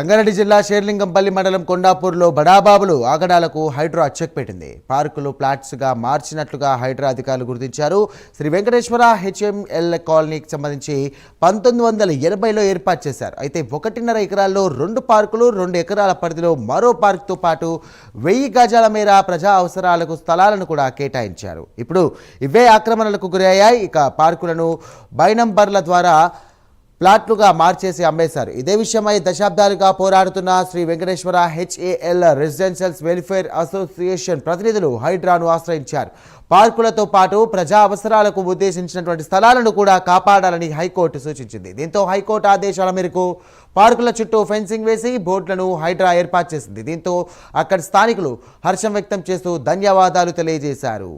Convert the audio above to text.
రంగారెడ్డి జిల్లా షేర్లింగంపల్లి మండలం కొండాపూర్లో బడాబాబులు ఆగడాలకు హైడ్రా చెక్ పెట్టింది. పార్కులు ప్లాట్స్గా మార్చినట్లుగా హైడ్రా అధికారులు గుర్తించారు. శ్రీ వెంకటేశ్వర హెచ్ఎంఎల్ కాలనీకి సంబంధించి పంతొమ్మిది వందల ఎనభైలో ఏర్పాటు చేశారు. అయితే ఒకటిన్నర ఎకరాల్లో రెండు పార్కులు రెండు ఎకరాల పరిధిలో మరో పార్కుతో పాటు వెయ్యి గజాల మేర ప్రజా అవసరాలకు స్థలాలను కూడా కేటాయించారు. ఇప్పుడు ఇవే ఆక్రమణలకు గురయ్యాయి. ఇక పార్కులను బైనంబర్ల ద్వారా ప్లాట్లుగా మార్చేసి అమ్మేశారు. ఇదే విషయమై దశాబ్దాలుగా పోరాడుతున్న Shri Venkateswara HAL residentials welfare association ప్రతినిధులు హైడ్రాను ఆశ్రయించారు. పార్కులతో పాటు ప్రజా అవసరాలకు ఉద్దేశించినటువంటి స్థలాలను కూడా కాపాడాలని హైకోర్టు సూచించింది. దీంతో హైకోర్టు ఆదేశాల మేరకు పార్కుల చుట్టూ ఫెన్సింగ్ వేసి బోట్లను హైడ్రా ఏర్పాటు చేసింది. దీంతో అక్కడి స్థానికులు హర్షం వ్యక్తం చేస్తూ ధన్యవాదాలు తెలియజేశారు.